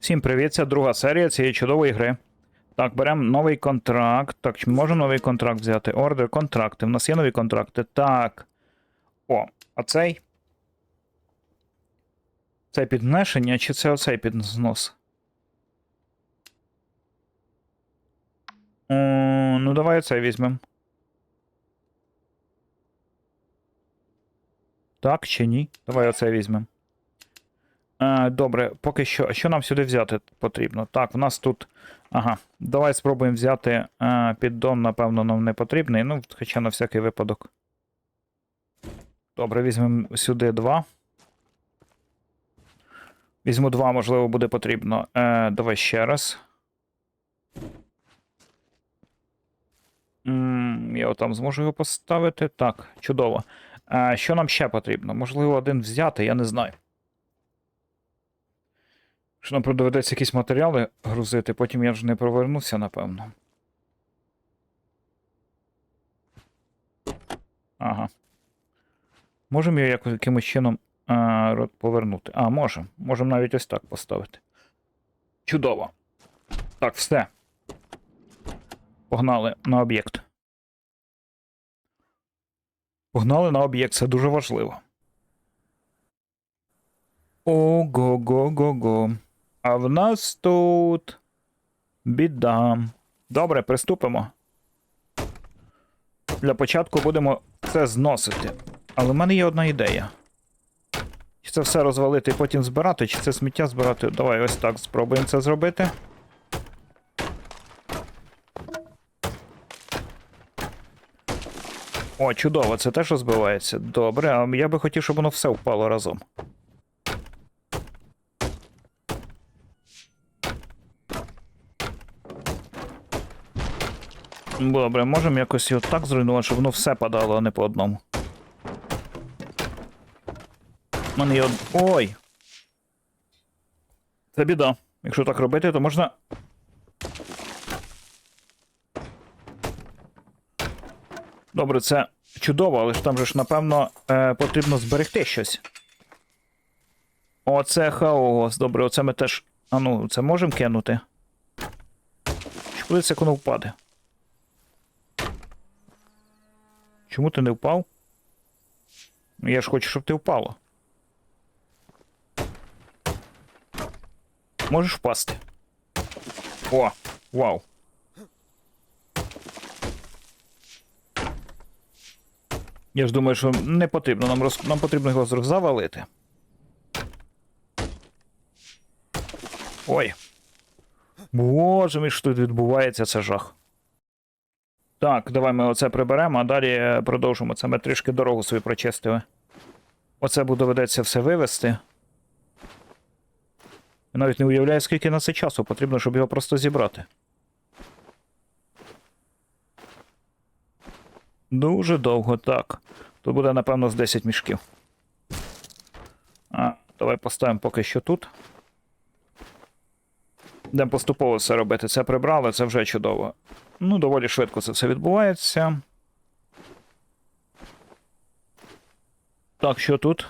Всім привіт, це друга серія цієї чудової гри. Так, беремо новий контракт. Так, чи можемо новий контракт взяти? Ордер, контракти. У нас є нові контракти. Так. О, а цей? Це піднесення, чи це оцей підзнос? О, ну, давай оцей візьмемо. Так чи ні? Давай оцей візьмемо. Е, добре, поки що. Що нам сюди взяти потрібно? Так, в нас тут. Ага. Давай спробуємо взяти е, піддон, напевно, нам не потрібний. Ну, хоча на всякий випадок. Добре, візьмемо сюди два. Візьму два, можливо, буде потрібно. Е, давай ще раз. М, я отам зможу його поставити. Так, чудово. Е, що нам ще потрібно? Можливо, один взяти, я не знаю. Що нам доведеться якісь матеріали грузити, потім я ж не провернуся, напевно. Ага. Можемо його якимось чином а, повернути. А, можемо. Можемо навіть ось так поставити. Чудово. Так, все. Погнали на об'єкт. Погнали на об'єкт, це дуже важливо. Ого-го-го-го. А в нас тут біда. Добре, приступимо. Для початку будемо це зносити. Але в мене є одна ідея. Чи це все розвалити і потім збирати, чи це сміття збирати? Давай ось так спробуємо це зробити. О, чудово, це теж розбивається. Добре, а я би хотів, щоб воно все впало разом. Добре, можемо якось його так зруйнувати, щоб воно все падало, а не по одному. У мене є од... Ой! Це біда. Якщо так робити, то можна. Добре, це чудово, але ж там же ж, напевно, е, потрібно зберегти щось. Оце хаос. Добре, оце ми теж. А ну, це можемо кинути? Чи коли це як воно впаде? Чому ти не впав? Ну, Я ж хочу, щоб ти впало. Можеш впасти. О, вау. Я ж думаю, що не потрібно. Нам, роз... Нам потрібно його зр- завалити. Ой. Боже мій, що тут відбувається, це жах. Так, давай ми оце приберемо, а далі е, продовжимо. Це ми трішки дорогу свою прочистили. Оце буде доведеться все вивезти. Я навіть не уявляю, скільки на це часу потрібно, щоб його просто зібрати. Дуже довго, так. Тут буде, напевно, з 10 мішків. А, давай поставимо поки що тут. Будемо поступово все робити. Це прибрали, це вже чудово. Ну, доволі швидко це все відбувається. Так, що тут?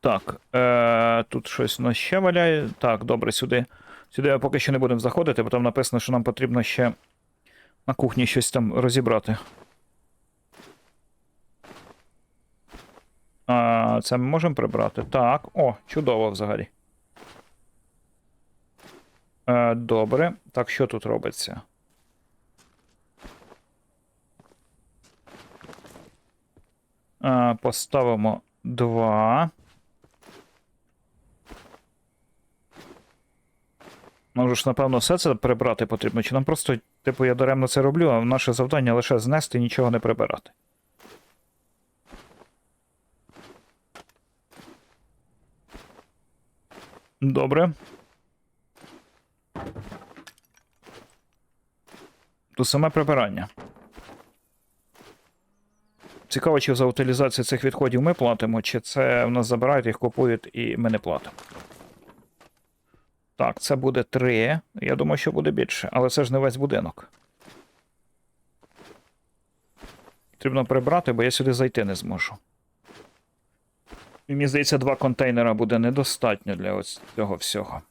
Так, е, тут щось нас ще валяє. Так, добре, сюди. Сюди ми поки що не будемо заходити, бо там написано, що нам потрібно ще на кухні щось там розібрати. А, це ми можемо прибрати? Так, о, чудово взагалі. Е, добре. Так, що тут робиться? Е, поставимо два. Нам же ж, напевно, все це прибрати потрібно. Чи нам просто, типу, я даремно це роблю, а наше завдання лише знести нічого не прибирати. Добре. Тут саме прибирання. Цікаво, чи за утилізацію цих відходів ми платимо, чи це в нас забирають, їх купують і ми не платимо. Так, це буде 3. Я думаю, що буде більше, але це ж не весь будинок. Потрібно прибрати, бо я сюди зайти не зможу. І Мені здається, два контейнера буде недостатньо для ось цього всього.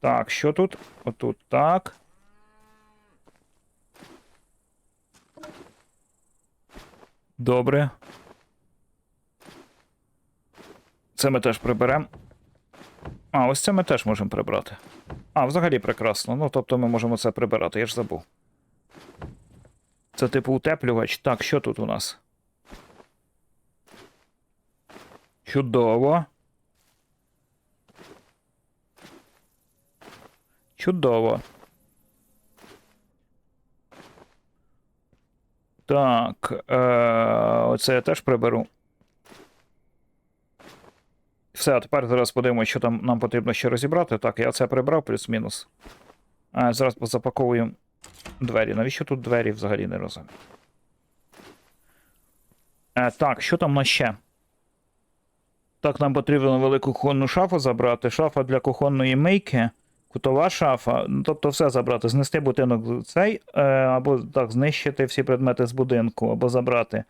Так, що тут? Отут так. Добре. Це ми теж приберемо. А, ось це ми теж можемо прибрати. А, взагалі прекрасно. Ну, тобто ми можемо це прибирати, я ж забув. Це типу утеплювач. Так, що тут у нас? Чудово. Чудово. Так, е- оце я теж приберу. Все, а тепер зараз подивимося, що там нам потрібно ще розібрати. Так, я це прибрав плюс-мінус. А, зараз запаковуємо двері. Навіщо тут двері взагалі не розумію? Е, так, що там на ще? Так, нам потрібно велику кухонну шафу забрати. Шафа для кухонної мийки, кутова шафа. Ну, тобто все забрати, знести будинок цей, е, або так, знищити всі предмети з будинку, або забрати.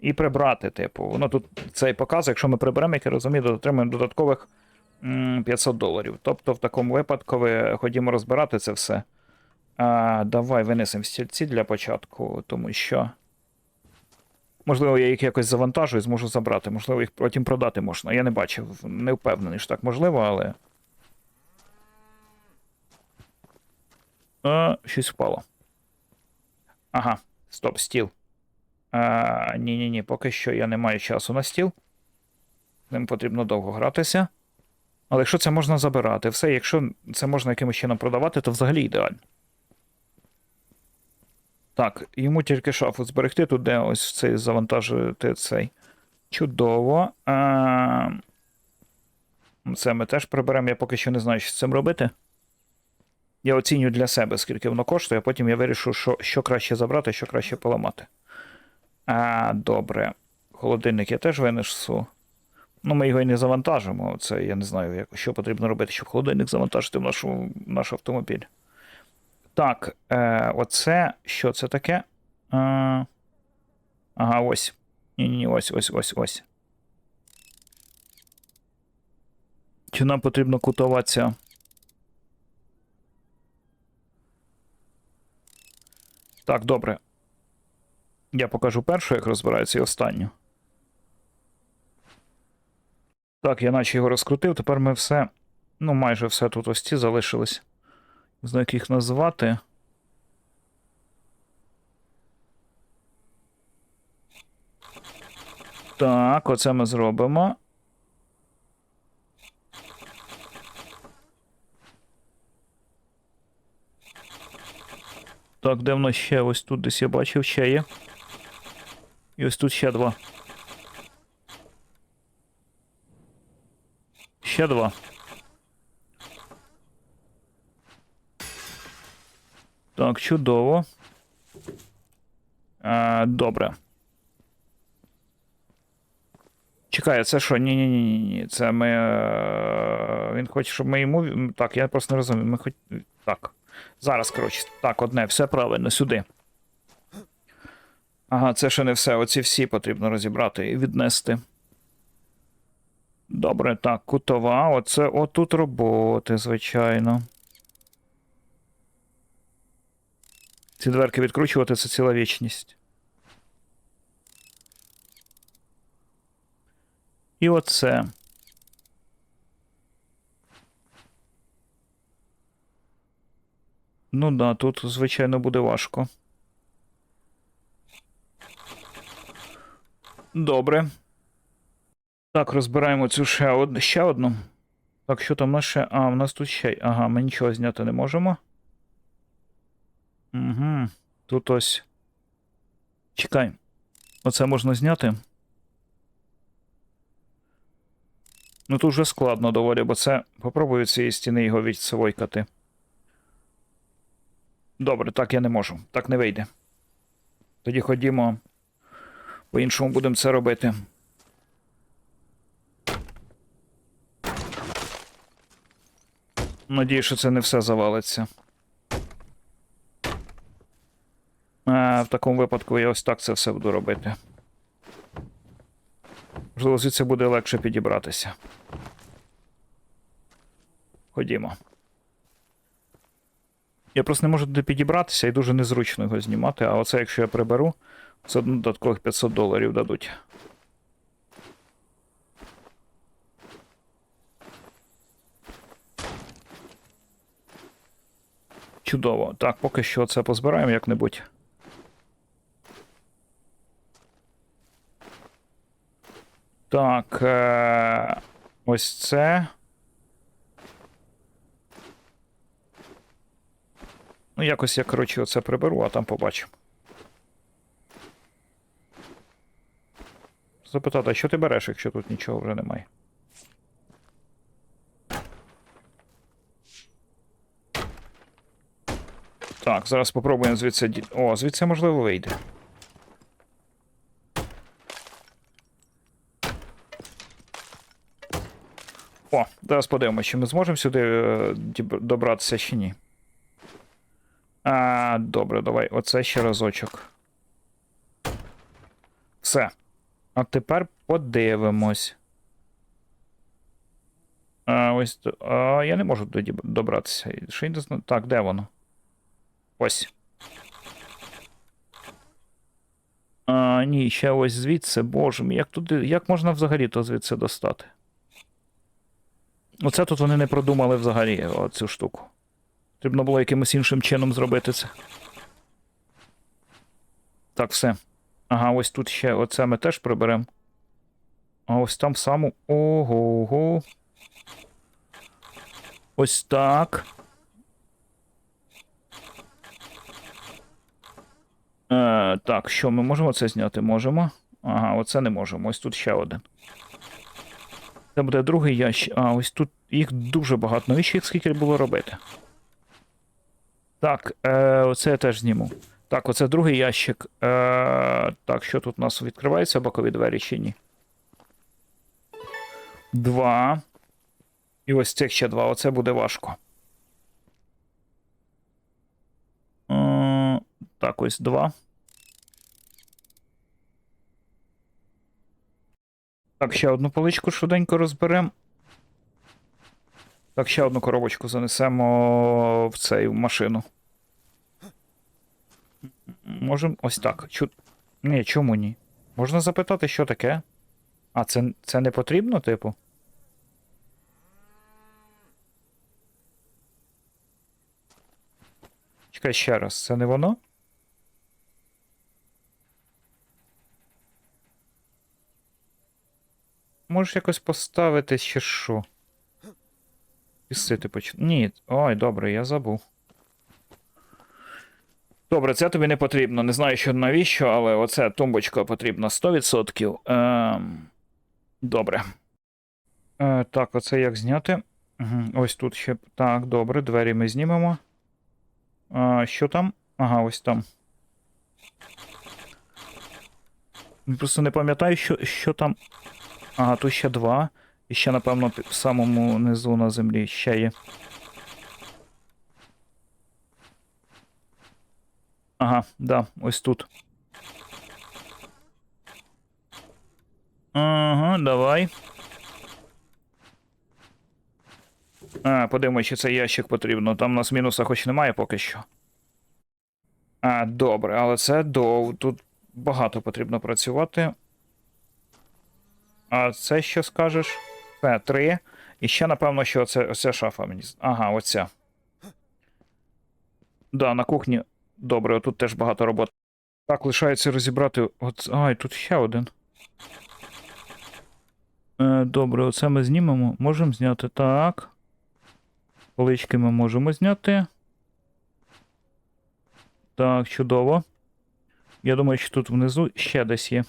І прибрати, типу. Воно тут цей показує, якщо ми приберемо, як я розумію, то отримаємо додаткових 500 доларів. Тобто, в такому випадку ви ходімо розбирати це все. А, давай винесемо стільці для початку, тому що. Можливо, я їх якось завантажу і зможу забрати. Можливо, їх потім продати можна. Я не бачив, не впевнений, що так можливо, але. А, щось впало. Ага, стоп, стіл. А, ні-ні-ні, поки що я не маю часу на стіл. Ним потрібно довго гратися. Але якщо це можна забирати, все, якщо це можна якимось чином продавати, то взагалі ідеально. Так, йому тільки шафу зберегти, тут де ось цей завантажити цей. Чудово. А... Це ми теж приберемо. Я поки що не знаю, що з цим робити. Я оцінюю для себе, скільки воно коштує, а потім я вирішу, що, що краще забрати, що краще поламати. А, добре. Холодильник я теж винесу. Ну, ми його і не завантажимо. Це я не знаю, як, що потрібно робити, щоб холодильник завантажити в нашу, наш автомобіль. Так, е, оце. Що це таке? Е, ага, ось. Ні-ні, ось, ось, ось, ось. Чи нам потрібно кутуватися? Так, добре. Я покажу першу, як розбирається, і останню. Так, я наче його розкрутив. Тепер ми все. Ну, майже все тут ось ці залишились. Не знаю, як їх назвати. Так, оце ми зробимо. Так, де воно ще? Ось тут десь я бачив, ще є. І ось тут ще два. Ще два. Так, чудово. А, добре. Чекай, це що? Ні, ні, ні, ні. Це ми. е, Він хоче, щоб ми йому. Так, я просто не розумію. Ми хоч. Так. Зараз, коротше. Так, одне, все правильно, сюди. Ага, це ще не все. Оці всі потрібно розібрати і віднести. Добре, так, кутова. Оце отут роботи, звичайно. Ці дверки відкручувати це ціла вічність. І оце. Ну да, тут, звичайно, буде важко. Добре. Так, розбираємо цю ще, од... ще одну. Так, що там у нас ще? А, у нас тут ще. Ага, ми нічого зняти не можемо. Угу. Тут ось. Чекай. Оце можна зняти. Ну тут вже складно доволі, бо це. Попробую цієї стіни його відсвойкати. Добре, так я не можу. Так не вийде. Тоді ходімо. По-іншому будемо це робити. Надію, що це не все завалиться. Е, в такому випадку я ось так це все буду робити. Можливо, звідси буде легше підібратися. Ходімо. Я просто не можу туди підібратися і дуже незручно його знімати, а оце, якщо я приберу, це додаткових 500 доларів дадуть. Чудово. Так, поки що це позбираємо як-небудь. Так. Е- ось це. Ну, якось я, коротше, оце приберу, а там побачимо. Запитати, а що ти береш, якщо тут нічого вже немає? Так, зараз попробуємо звідси. ді- О, звідси можливо вийде. О, зараз подивимося, чи ми зможемо сюди е, добратися чи ні. А, добре, давай. Оце ще разочок. Все. А тепер подивимось. А, ось. А, я не можу діб- добратися. Так, де воно? Ось. А, ні, ще ось звідси, боже мій, як туди. Як можна взагалі то звідси достати? Оце тут вони не продумали взагалі цю штуку. Потрібно було якимось іншим чином зробити це. Так, все. Ага, ось тут ще оце ми теж приберемо. А ось там саму. Ого. Ось так. Е, так, що ми можемо це зняти? Можемо. Ага, оце не можемо. Ось тут ще один. Це буде другий ящик. А, ось тут їх дуже багато. Навіщо їх скільки було робити? Так, е, оце я теж зніму. Так, оце другий ящик. Е, так, що тут у нас відкриваються бокові двері чи ні? Два. І ось цих ще два. Оце буде важко. Е, так, ось два. Так, ще одну поличку швиденько розберемо. Так, ще одну коробочку занесемо в цей в машину. Можемо ось так. Чу... Ні, чому ні? Можна запитати, що таке? А, це, це не потрібно, типу? Чекай ще раз, це не воно? Можеш якось поставити ще що? Пісити поч... Ні. Ой, добре, я забув. Добре, це тобі не потрібно. Не знаю, що навіщо, але оце тумбочка потрібна 100%. Ем... Добре. Е, так, оце як зняти? Угу. Ось тут ще. Так, добре, двері ми знімемо. А, що там? Ага, ось там. Просто не пам'ятаю, що, що там. Ага, тут ще два. І ще, напевно, в самому низу на землі ще є. Ага, да, ось тут. Ага, давай. А, подивимось, чи цей ящик потрібно. Там у нас мінуса хоч немає поки що. А, добре, але це дов. Тут багато потрібно працювати. А це що скажеш? Це три. І ще, напевно, що це оця шафа мені. Ага, оця. Да, на кухні. Добре, тут теж багато роботи. Так, лишається розібрати. От... Ай, тут ще один. Е, добре, оце ми знімемо. Можемо зняти. Так. Полички ми можемо зняти. Так, чудово. Я думаю, що тут внизу ще десь є.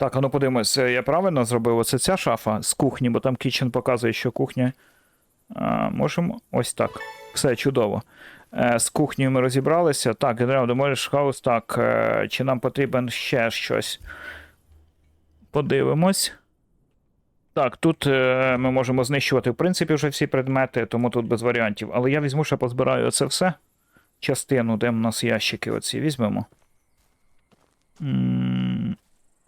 Так, а ну подивимось, е, я правильно зробив оце ця шафа з кухні, бо там кічен показує, що кухня. А, можемо. Ось так. Все чудово. Е, з кухнею ми розібралися. Так, генерал Демоліш хаус. Так, е, чи нам потрібен ще щось? Подивимось. Так, тут е, ми можемо знищувати, в принципі, вже всі предмети, тому тут без варіантів. Але я візьму, ще позбираю це все. Частину, де в нас ящики оці візьмемо. М,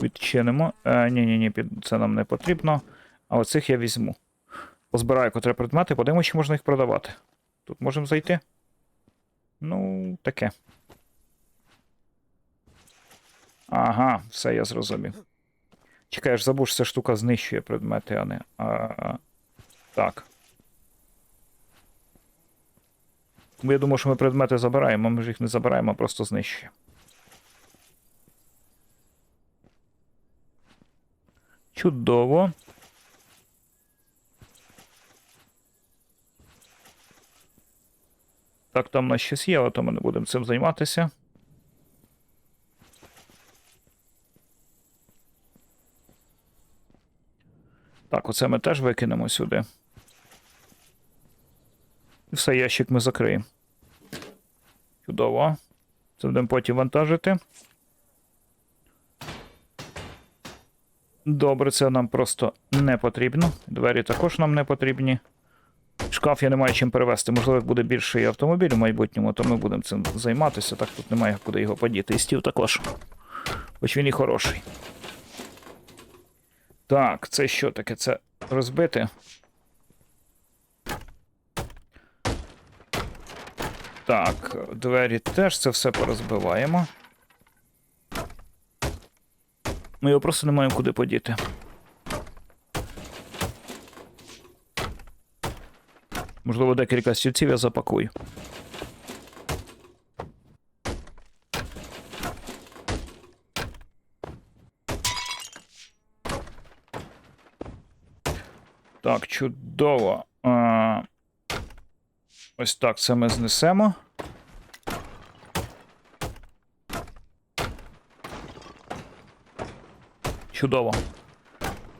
Відчинимо. Е, ні, це нам не потрібно. А оцих я візьму. Позбираю котрі предмети, подивимося, чи можна їх продавати. Тут можемо зайти. Ну, таке. Ага, все я зрозумів. Чекай, я забув, ця штука знищує предмети, а не. А, так. Я думав, що ми предмети забираємо, ми ж їх не забираємо, а просто знищуємо. Чудово. Так, там у нас щось є, але ми не будемо цим займатися. Так, оце ми теж викинемо сюди. І все, ящик ми закриємо. Чудово. Це будемо потім вантажити. Добре, це нам просто не потрібно. Двері також нам не потрібні. Шкаф я не маю чим перевезти. Можливо, буде більший автомобіль у майбутньому, то ми будемо цим займатися. Так тут немає куди його подіти. І стів також. Хоч він і хороший. Так, це що таке? Це розбити? Так, двері теж це все порозбиваємо. Ми його просто не маємо куди подіти. Можливо, декілька стільців я запакую. Так, чудово. А, ось так це ми знесемо. Чудово.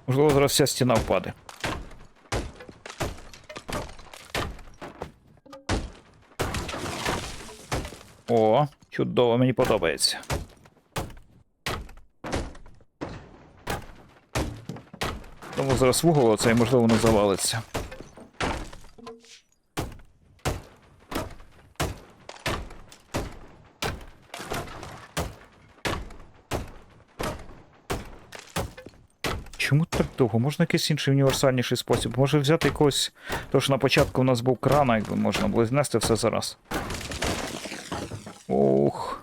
Можливо, зараз вся стіна впаде. О, чудово, мені подобається. Тому зараз вугол оцей, можливо, не завалиться. Чому так довго? Можна якийсь інший універсальніший спосіб? Може взяти якогось. То що на початку у нас був крана, якби можна було знести все зараз. Ух.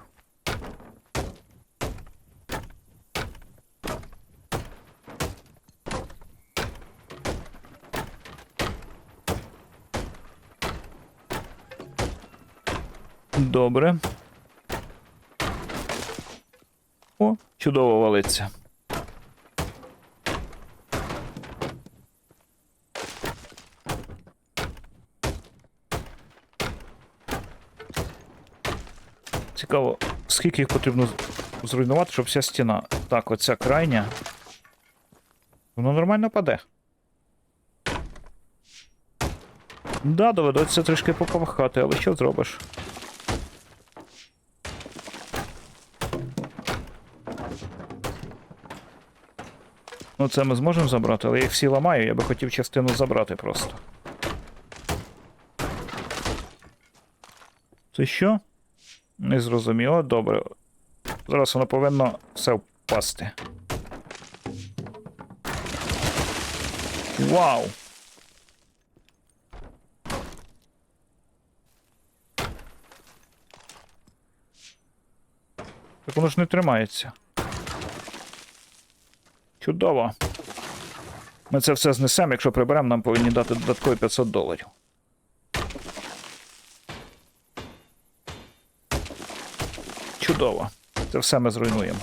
Добре. О, чудово валиться. Цікаво, скільки їх потрібно зруйнувати, щоб вся стіна. Так, оця крайня. Воно нормально паде. Да, доведеться трішки поповахати, але що зробиш? Ну, це ми зможемо забрати, але я їх всі ламаю, я би хотів частину забрати просто. Це що? Не зрозуміло, добре. Зараз воно повинно все впасти. Вау! Так воно ж не тримається. Чудово. Ми це все знесемо, якщо приберемо, нам повинні дати додаткові 500 доларів. Чудово. Це все ми зруйнуємо.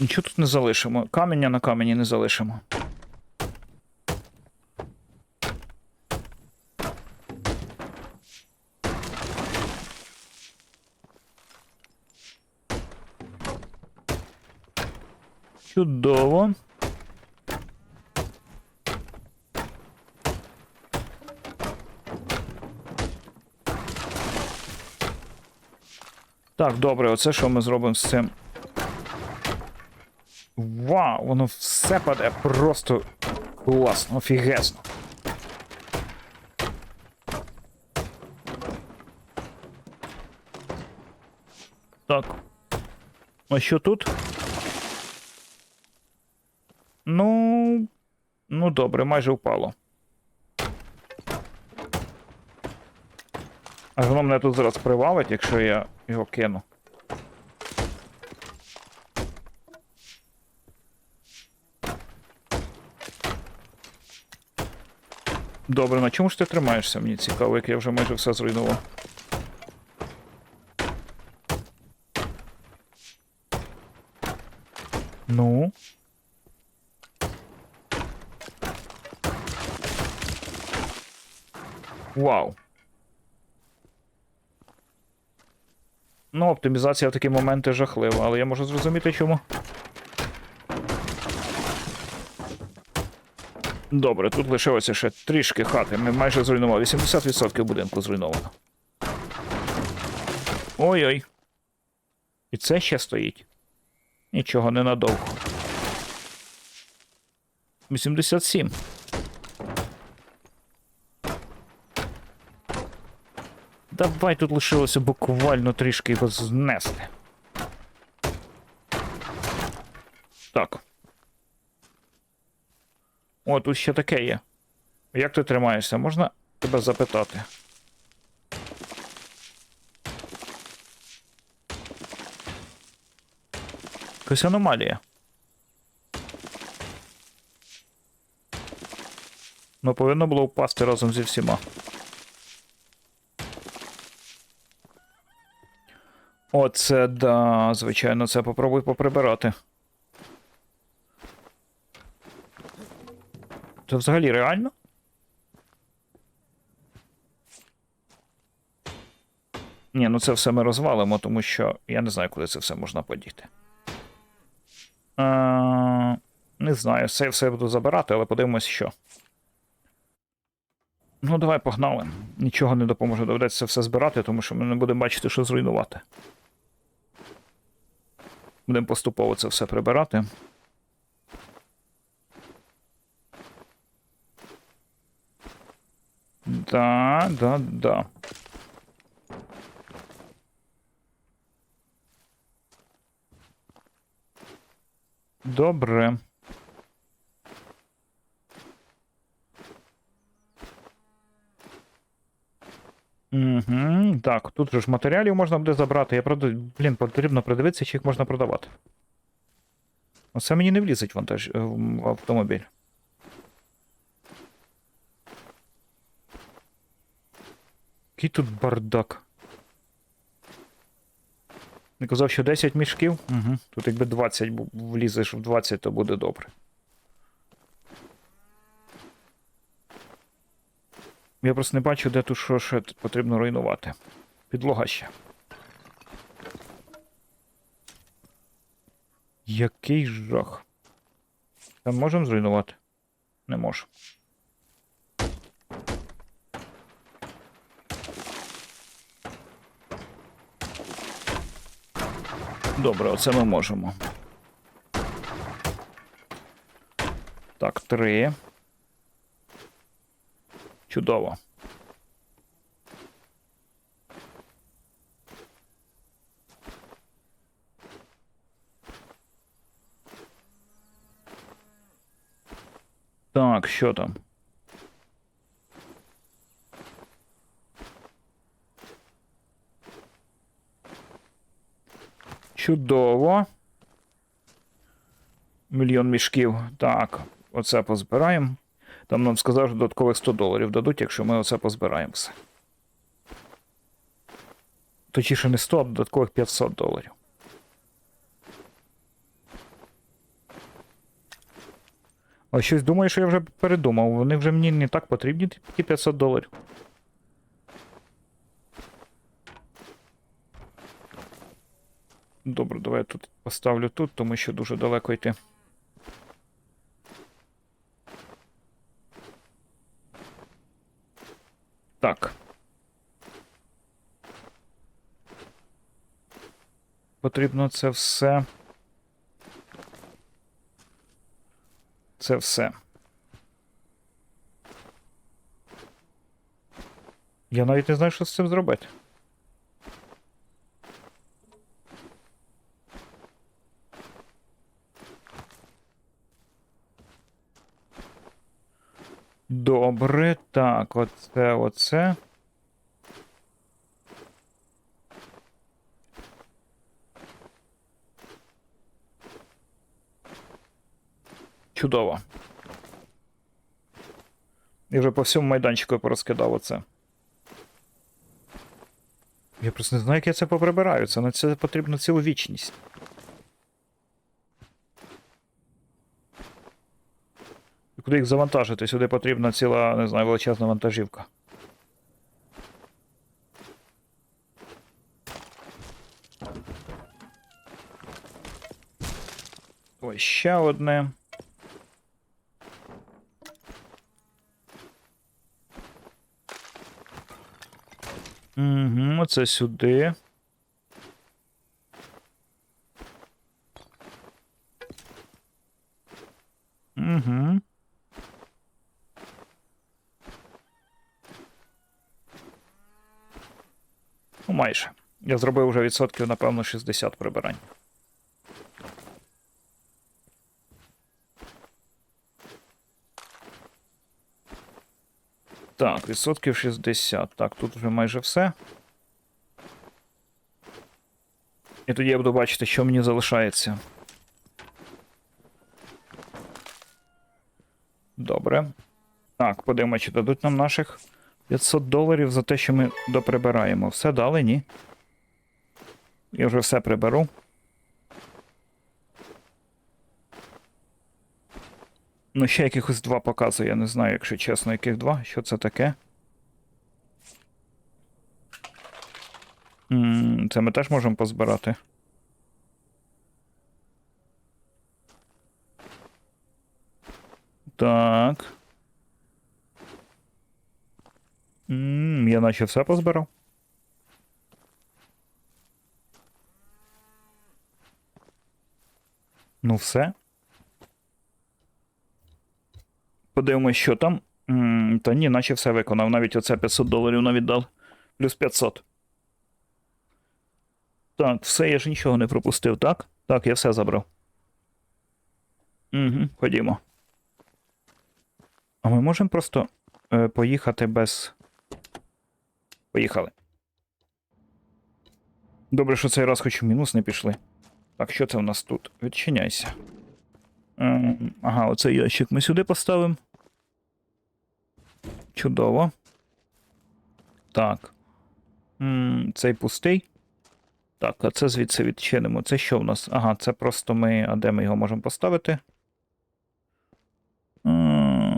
Нічого тут не залишимо. Каменя на камені не залишимо. Чудово. Так, добре, оце що ми зробимо з цим? Вау, воно все паде просто класно, офігезно. Так. А що тут? Ну. Ну, добре, майже впало. А воно мене тут зараз привалить, якщо я його кину. Добре, на чому ж ти тримаєшся? Мені цікаво, як я вже майже все зруйнував. Ну. Вау. Ну, оптимізація в такі моменти жахлива, але я можу зрозуміти чому. Добре, тут лишилося ще трішки хати. Ми майже зруйнували. 80% будинку зруйновано. Ой-ой. І це ще стоїть. Нічого не надовго. 87. Давай тут лишилося буквально трішки його знести. Так. О, тут ще таке є. Як ти тримаєшся? Можна тебе запитати? Якась аномалія. Ну, повинно було впасти разом зі всіма. Оце да, звичайно, це попробуй поприбирати. Це взагалі реально? Ні, ну це все ми розвалимо, тому що я не знаю, куди це все можна подіти. Е, не знаю, це все буду забирати, але подивимось, що. Ну, давай погнали. Нічого не допоможе, доведеться все збирати, тому що ми не будемо бачити, що зруйнувати. Будемо поступово це все прибирати. Да, да, да. Добре. Угу, так, тут же ж матеріалів можна буде забрати. Я правда, блін, потрібно придивитися, чи їх можна продавати. Оце мені не влізить вантаж е, в автомобіль. Який тут бардак. Не казав, що 10 мішків? Угу. Тут якби 20 влізеш в 20, то буде добре. Я просто не бачу, де тут що ще потрібно руйнувати. Підлога ще. Який жах. Там можемо зруйнувати? Не можу. Добре, оце ми можемо. Так, три. Чудово. Так, що там? Чудово. Мільйон мішків. Так, оце позбираємо. Там нам сказав, що додаткових 100 доларів дадуть, якщо ми оце позбираємо все. Точніше не 100, а додаткових 500 доларів. А щось думаю, що я вже передумав. Вони вже мені не так потрібні, ті 500 доларів. Добре, давай я тут поставлю тут, тому що дуже далеко йти. Так. Потрібно це все. Це все. Я навіть не знаю, що з цим зробити. Добре, так, оце, оце. Чудово. І вже по всьому майданчику порозкидав оце. Я просто не знаю, як я це поприбираю. Це на це потрібно цілу вічність. Куди їх завантажити? Сюди потрібна ціла, не знаю, величезна вантажівка. Ось ще одне. Угу, оце сюди. Угу. Ну, майже. Я зробив вже відсотків, напевно, 60 прибирань. Так, відсотків 60. Так, тут вже майже все. І тоді я буду бачити, що мені залишається. Добре. Так, подивимося, чи дадуть нам наших 500 доларів за те, що ми доприбираємо. Все дали, ні? Я вже все приберу. Ну, ще якихось два показує, я не знаю, якщо чесно, яких два. Що це таке? М, Це ми теж можемо позбирати. Так. М, Я наче все позбирав. Ну, все. Подивимось, що там. М, Та ні, наче все виконав. Навіть оце 500 доларів навіть дав. Плюс 500. Так, все, я ж нічого не пропустив, так? Так, я все забрав. Угу, ходімо. А ми можемо просто е, поїхати без. Поїхали. Добре, що цей раз хоч в мінус не пішли. Так, що це в нас тут? Відчиняйся. Ем, ага, оцей ящик ми сюди поставимо. Чудово. Так. Цей пустий. Так, а це звідси відчинимо. Це що в нас? Ага, це просто ми. А де ми його можемо поставити?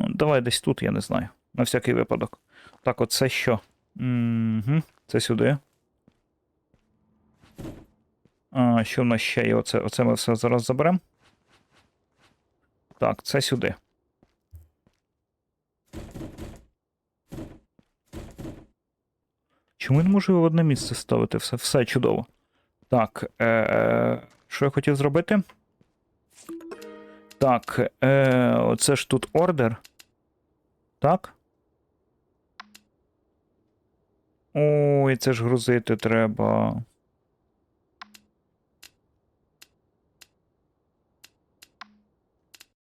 Давай десь тут, я не знаю. На всякий випадок. Так, оце що? Угу, Це сюди. А, що в нас ще є? Оце, оце ми все зараз заберемо. Так, це сюди. Чому я не можу його в одне місце ставити? Все, все чудово. Так, е, що я хотів зробити? Так, е, оце ж тут ордер. Так. Ой, це ж грузити треба.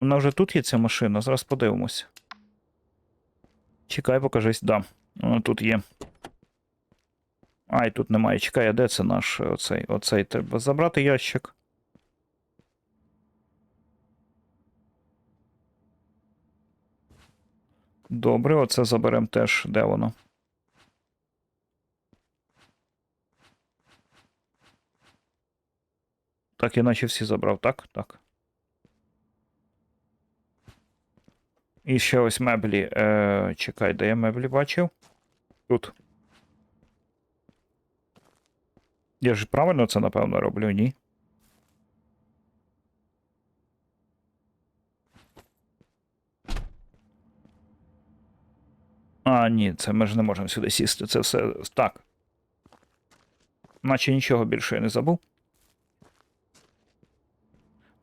Вона вже тут є ця машина, зараз подивимося. Чекай, покажись, да. Вона тут є. Ай, тут немає. Чекай, а де це наш оцей? Оцей треба забрати ящик. Добре, оце заберемо теж. Де воно? Так, я наче всі забрав, так? Так. І ще ось меблі. Е, чекай, де я меблі бачив? Тут. Я ж правильно це, напевно, роблю, ні? А, ні, це ми ж не можемо сюди сісти. Це все так. Наче нічого більше я не забув.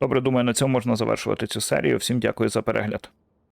Добре, думаю, на цьому можна завершувати цю серію. Всім дякую за перегляд.